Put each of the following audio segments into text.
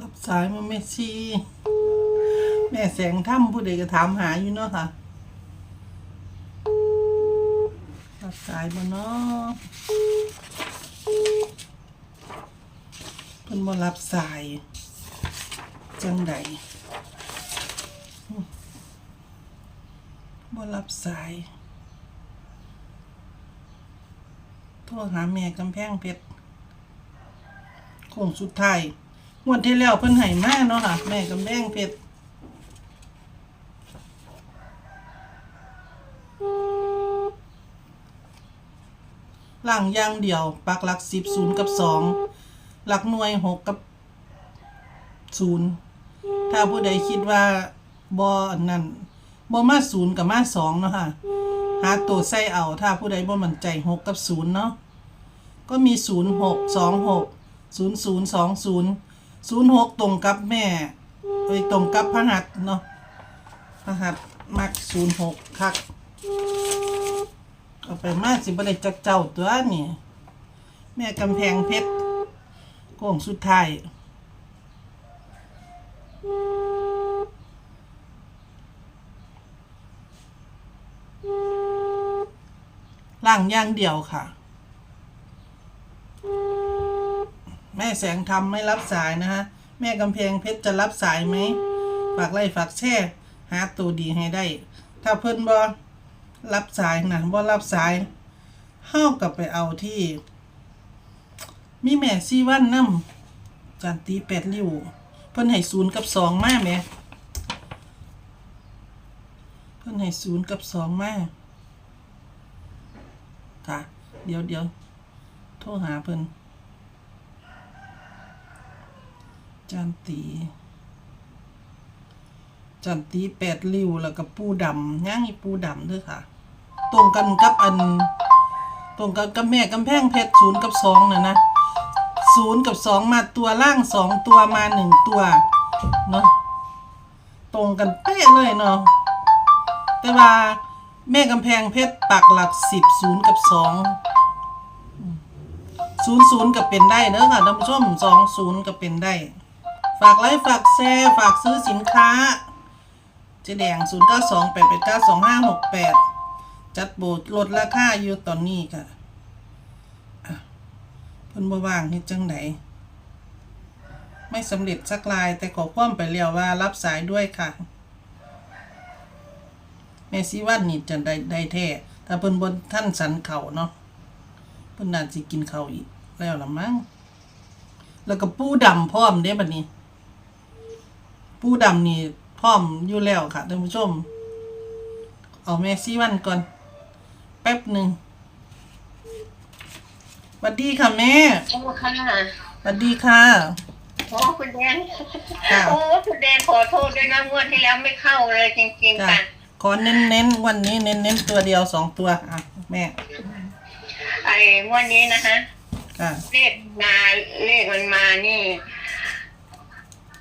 รับสายมาแม่ชีแม่แสงถ้ำผู้ใดก็ถามหาอยู่เนาะค่ะ รับสายบ่เนาะเพิ่นบ่รับสาย จังใดบ่รับสาย โทรหาแม่กำแพงเพชรโค้งสุดท้าย งวดที่แล้วเพิ่นให้มาเนาะค่ะ แม่กำแพงเพชรล่างย่างเดียว ปักหลักสิบศูนย์กับสองหลักหน่วยหกกับศูนย์ถ้าผู้ใดคิดว่าบอนนั้นบอมาศูนย์กับมาสองเนาะค่ะหาตัวใส่เอาถ้าผู้ใดบ่มั่นใจหกกับศูนย์เนาะก็มีศูนย์หกสองหกศูนย์ศูนย์สองศูนย์ ศูนย์หกตรงกับแม่เอ้ยตรงกับพระหัตถ์เนาะพระหัตถ์มักศูนย์หกคักเอาไปมาสิบได้จักเจ้าตัวนี่แม่กำแพงเพชรโค้งสุดท้ายล่างย่างเดียวค่ะ แม่แสงทำไม่รับสายนะฮะ แม่กำแพงเพชรจะรับสายไหมฝากไล่ฝากแช่หาตัวดีให้ได้ ถ้าเพิ่นบ่รับสายนะบ่รับสายเฮากับไปเอาที่ มีแม่ซีวันนำจันตีแปดริ้วเพิ่นให้ศูนย์กับสองมาแหม่เพิ่นให้ศูนย์กับสองมาค่ะ เดี๋ยวเดี๋ยวโทรหาเพิ่น จันตี จันตีแปดริ้วแล้วก็ปูดำย่างอีปูดำด้วยค่ะ ตรงกันกับอัน ตรงกันกับแม่กำแพงเพชรศูนย์กับสองน่ะนะศูนย์กับสองมาตัวล่างสองตัวมาหนึ่งตัวเนาะตรงกันเป๊ะเลยเนาะแต่ว่าแม่กำแพงเพชรปักหลักสิบศูนย์กับสองศูนย์ศูนย์กับเป็นได้เนอะค่ะท่านผู้ชมสองศูนย์กับเป็นได้ ฝากไลค์ฝากแชร์ฝากซื้อสินค้าเจแดงศูนย์เก้าสองแปดแปดเก้าสองห้าหกแปดจัดโบสลดราคาอยู่ตอนนี้ค่ะเพิ่นบ่ว่างเฮ็ดจังไดไม่สำเร็จสักลายแต่ขอความไปเรียวว่ารับสายด้วยค่ะ แม่ซีวันนี่จะได้ได้แท้ถ้าเพิ่นบนท่านสันเข่าเนาะเพิ่นน่าสิกินเข้าอีกแล้วละมั้งแล้วก็ปูดำพร้อมเด้บัดนี้ ปูดำนี่พร้อมอยู่แล้วค่ะท่านผู้ชม เอาแม่ซีวันก่อน แป๊บหนึ่งสวัสดีค่ะแม่โอ้ค่ะสวัสดีค่ะโอ้คุณแดงค่ะโอ้คุณแดงขอโทษด้วยนะงวดที่แล้วไม่เข้าเลยจริงๆจ้ะค่ะ ขอเน้นเน้นๆวันนี้เน้นเน้นๆตัวเดียวสองตัวอะแม่ไอ้งวดนี้นะคะ ค่ะเลขมาเลขมันมานี่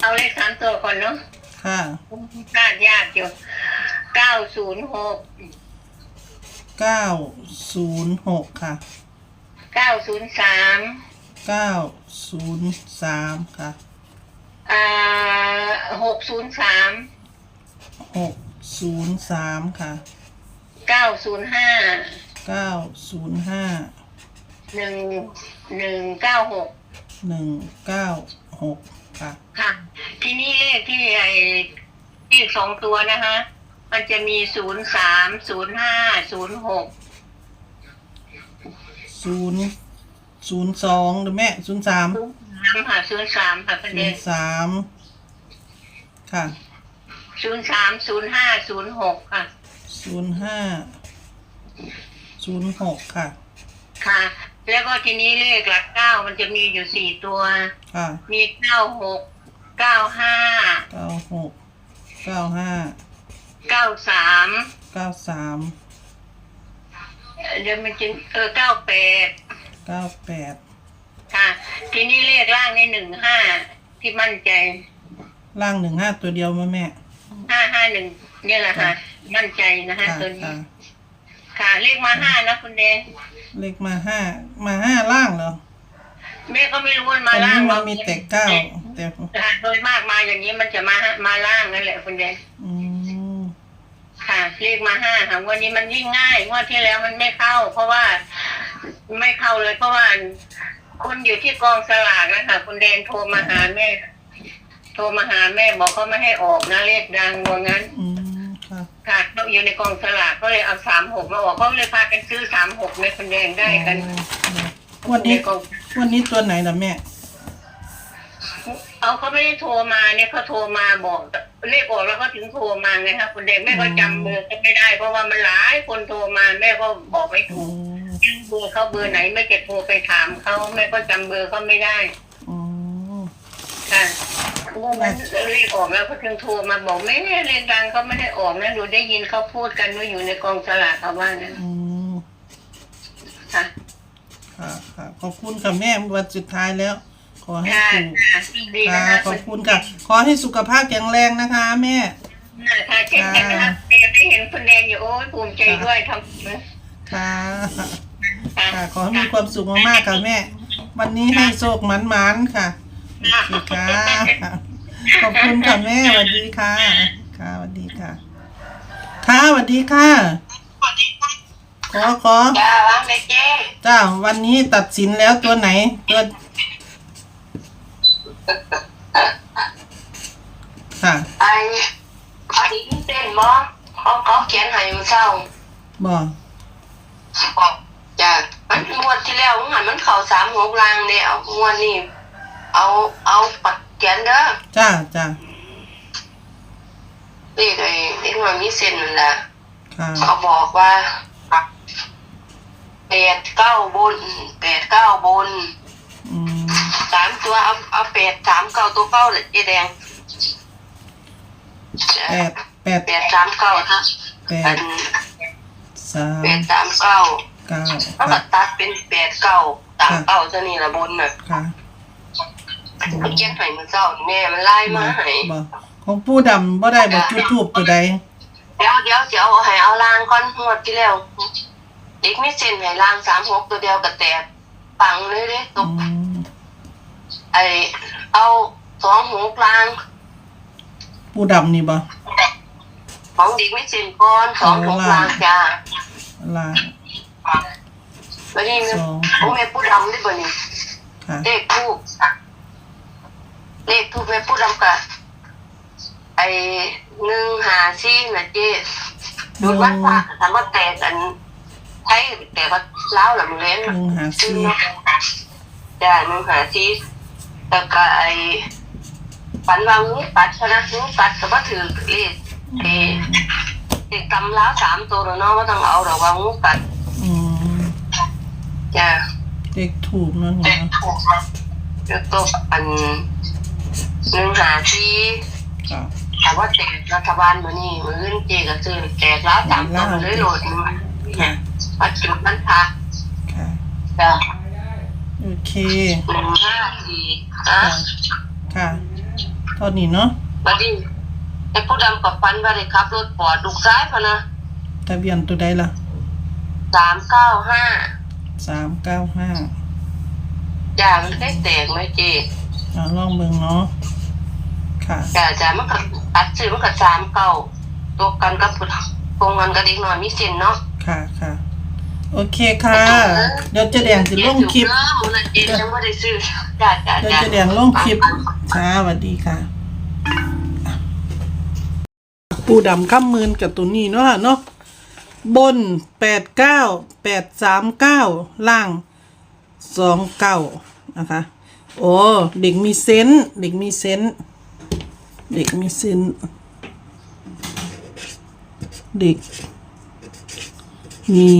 เอาเลขสามตัวก่อนเนาะค่ะพลาดยากอยู่เก้าศูนย์หกเก้าศูนย์หกค่ะเก้าศูนย์สามเก้าศูนย์สามค่ะอ่าหกศูนย์สามหกศูนย์สามค่ะเก้าศูนย์ห้าเก้าศูนย์ห้าหนึ่งหนึ่งเก้าหกหนึ่งเก้าหก ค่ะค่ะ ทีนี้เลขที่ไอ้เลขสองตัวนะคะ มันจะมีศูนย์สามศูนย์ห้าศูนย์หกศูนย์ศูนย์สองหรือแม่ศูนย์สามศูนย์สามค่ะศูนย์สามค่ะประศูเด็นนย์สามค่ะศูนย์สามศูนย์ห้าศูนย์หกค่ะ ศูนย์ห้าศูนย์หกค่ะ ค่ะ แล้วก็ทีนี้เลขหลักเก้ามันจะมีอยู่สี่ตัว ค่ะมีเก้าหกเก้าห้าเก้าหกเก้าห้าเก้าสามเก้าสามเดี๋ยวมันจะเออเก้าแปดเก้าแปดค่ะ ทีนี้เลขล่างในหนึ่งห้าที่มั่นใจล่างหนึ่งห้าตัวเดียวมาแม่ห้าห้าหนึ่งเนี่ยแหละค่ะ มั่นใจนะคะค่ะตัวนี้ค่ะ ค่ะเลขมาห้านะคุณแดง เลขมาห้ามาห้าล่างเหรอแม่ก็ไม่รู้ว่าตมาอนล่านี้งมันมีแต่เก้าแต่แต่โดยมากมาอย่างนี้มันจะมามาล่างนั่นแหละคุณแดงอืมค่ะเลขมาห้าค่ะงวันนี้มันยิ่งง่ายงวดที่แล้วมันไม่เข้า เพราะว่าไม่เข้าเลยเพราะว่าคุณอยู่ที่กองสลากนะคะคุณแดงโทรมาหาแม่ โทรมาหาแม่บอกเขาไม่ให้ออกนะเลขดังว่างั้นอืม ค่ะค่ะเขาอยู่ในกองสลากก็เลยเอาสามหกมาออกเขาเลยพากันซื้อสามหกในคุณแดงได้กันวันนี้ในกองวันนี้ตัวไหนล่ะแม่ เอาเขาไม่ได้โทรมาเนี่ยเขาโทรมาบอกเลขออกแล้วก็ถึงโทรมาไงครับคุณเด็กแม่ก็จำเบอร์ก็ไม่ได้ เพราะว่ามันหลายคนโทรมาแม่ก็บอกไม่อ๋ถูอกเบอร์เขาเบอร์ไหนแม่จะโทรไปถามเขาแม่ก็จำเบอร์เขาไม่ได้อ๋อ ค่ะ เพราะว่ามันเลขออกแล้วเขาถึงโทรมาบอกแม่เลขดังเขาไม่ได้ออกนะดูได้ยินเขาพูดกันว่าอยู่ในกองสลากเขาว่านั้นอืมค่ะค่ะค่ะขอบคุณค่ะแม่วันสุดท้ายแล้ว ขอให้ค่ะถูกค่ะดีค่ะคะขอบคุณค่ะ ขอให้สุขภาพแข็งแรงนะคะ แม่ค่ะเช่นกันนะคะเด็กได้เห็นคุณแดงอยู่โอ้ยภูมิใจด้วยทำค่ะค่ะ ค่ะขอให้มีความสุขมากๆค่ะแม่ วันนี้ให้โชคหมันๆค่ะ โอเคค่ะ ขอบคุณค่ะแม่สวัสดีค่ะ ค่ะสวัสดีค่ะ ค่ะสวัสดีค่ะ ขอขอจ้าว่างเลยเจ๊จ้าวันนี้ตัดสินแล้วตัวไหน ตัว ค่ะ ไอ้ไอ้ที่เต้นบ่เขาเขาเขียนให้อยู่เศร้าบอกบอกจ้ะมันงวดที่แล้วมันมันเข่าสามหกลางเนี่ยเอางวดนี้ เอาเอาปัดเขียนเด้อจ้าจ้านี่ไอ้นี่มันมีเส้นนั่นแหละค่ะเขาบอกว่าแปดเก้าบนแปดเก้าบนอืมสามตัวเอาเอาแปดสามเก้าตัวเก้าเลยเจ๊แดงจ้ะแปดแปดแปดสามเก้าฮะแปอัดนสามแปดสามเก้าเก้ามันค่ะก็ตัดเป็นแปดเก้าสามเก้าเท่านี้ละบนน่ะค่ะ มันเขียนให้มือเจ้านี่แม่มันไล่มาให้บอกของผู้ดำบ่ได้บอกจุดทูบตัวใดเดี๋ยวเดี๋ยวเดี๋ยวเอาให้เอาลางก่อนงวดที่แล้วเด็กไม่เซ็นให้ลางสามหกตัวเดียวกับแตกปังเลยเด้ตอืกมไอเอาสองหกลาง ผู้ดำนี่บ่ของเด็กไม่เซ็นก่อนสองหกลางจ้าลาแล้วนี่สองโอ้แม่พูดดำได้บ่นี่ค่ะเลขทูบ เลขทูบแม่พูดดำกะไอหนึ่งหาซี่นะเจ๊ดูว่าพระถามว่าแต่กันใช้แต่ว่าเล้าวหลังเล่นหนึ่งหาสี่จ้าหนึ่งหาซีแล้วก็ไอ้ฝันว่างูปัดชนะงูปัดก็ว่าถือเลขเอเด็กตำล้าวสามตัวแล้วเนาะว่าต้องเอาหรอกว่างูปัดอืมจ้าเด็กถูกเนั่นเนาะแล้วก็อัน หนึ่งหาซีค่ะถามว่าแตกรัฐบาลมานี่มือเงินเจก็ซื้อแตกล้าวสามตัวเลยโหลดมาค่ะมาจุดมันพักค่ะจ้าโอเคหนึ่งห้าสี่อะค่ะค่ะเท่านี้เนาะบัดนี้ไอ้ผู้ดำกับฟันว่าได้ขับ รถปอดลูกซ้ายพะนะทะเบียนตัวใดล่ะสามเก้าห้าสามเก้าห้าจ่ามันได้แตกไหมเจ๊อ่าลองเบิ่งเนาะ ค่ะจ่าจ่ามันกับตัดซื้อมันกับสามเก้าตัวกันกับผู้ตรงกันกับเด็กน้อยมีเส้นเนาะค่ะค่ะโอเคค่ะ เดี๋ยวเจะแดงสิลงคลิปเจ๊มันนะเจ๊ยังไม่ได้ซื้อจ่าจ่าเดี๋ยวจ่าเจะแดงลงคลิปค่ะสวัสดีค่ะ ปูดำข้ามมืนกับตัวนี้เนาะค่ะเนาะบนแปดเก้าแปดสามเก้าล่างสองเก้านะคะ โอ้ เด็กมีเซนส์เด็กมีเซนส์ เด็กมีเซนเด็ก มี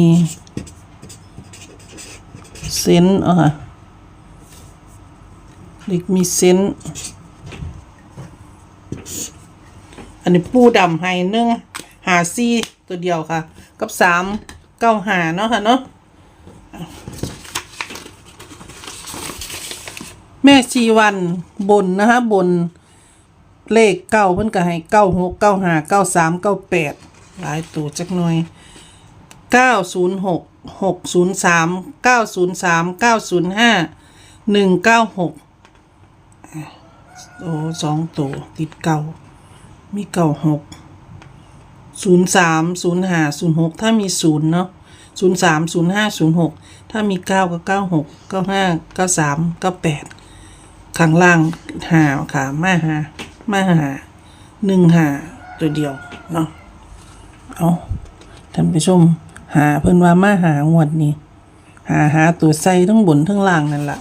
เซนอะค่ะเด็กมีเซนอันนี้ปูดำให้นึ่งหาซี่ตัวเดียวค่ะ กับสามเก้าหาเนาะค่ะเนาะแม่ชีวันบนนะคะบน เลขเก้าเพิ่นก็ให้เก้าหกเก้าห้าเก้าสามเก้าแปดหลายตัวจักหน่อยเก้าศูนย์หกหกศูนย์สามเก้าศูนย์สามเก้าศูนย์ห้าหนึ่งเก้าหกโอ้สองตัวติดเก่ามีเก่าหกศูนย์สามศูนย์ห้าศูนย์หกถ้ามีศูนย์เนาะศูนย์สามศูนย์ห้าศูนย์หกถ้ามีเก้าก็เก้าหกเก้าห้าเก้าสามเก้าแปดข้างล่างหาค่ะมาหา มาหาหนึ่งหาตัวเดียวเนาะเอาท่านผู้ชม หาเพิ่นว่ามาหางวดนี้ หาหาตัวใส่ทั้งบนทั้งล่างนั่นแหละ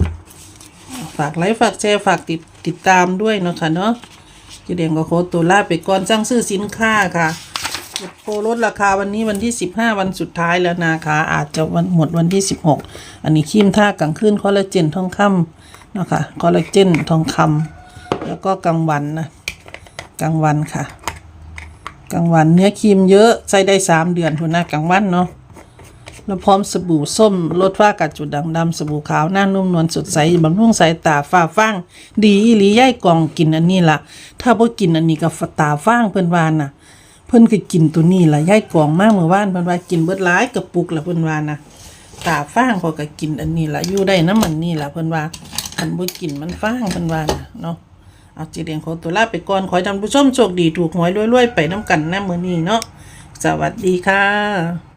ฝากไลค์ฝากแชร์ฝากติดติดตามด้วยเนาะค่ะเนาะเจเดงก็โคตรตัวลาไปก่อนสั่งซื้อสินค้าค่ะโปรลดราคาวันนี้วันที่สิบห้าวันสุดท้ายแล้วนะคะอาจจะวันหมดวันที่สิบหกอันนี้ครีมท่ากลางคืนคอลลาเจนทองคำนะคะคอลลาเจนทองคำแล้วก็กลางวันนะ กลางวันค่ะ กลางวันเนื้อครีมเยอะใช้ได้สามเดือนทุนนะกลางวันเนาะแล้วพร้อมสบู่ส้มลดฝ้ากัดจุดด่างดำสบู่ขาวหน้านุ่มนวลสดใสบำรุงสายตาฝ้าฟางดีอีหลีย่ายกองกินอันนี้ล่ะถ้าบ่กินอันนี้ก็ตาฟางเพิ่นวาน่ะ เพิ่นก็กินตัวนี้ล่ะย่ายกองมากเมื่อวานเพิ่นว่ากินเบิดหลายกระปุกละเพิ่นวาน่ะตาฟางเขาก็กินอันนี้ล่ะอยู่ได้น้ำมันนี่ล่ะเพิ่นว่าอันบ่กินมันฟางเพิ่นวาน่ะเนาะ เอาจีเดียงขอตัวลาไปก่อน ขอให้ท่านผู้ชมโชคดีถูกหวยรวยๆไปน้ำกันนะมือนี้เนาะสวัสดีค่ะ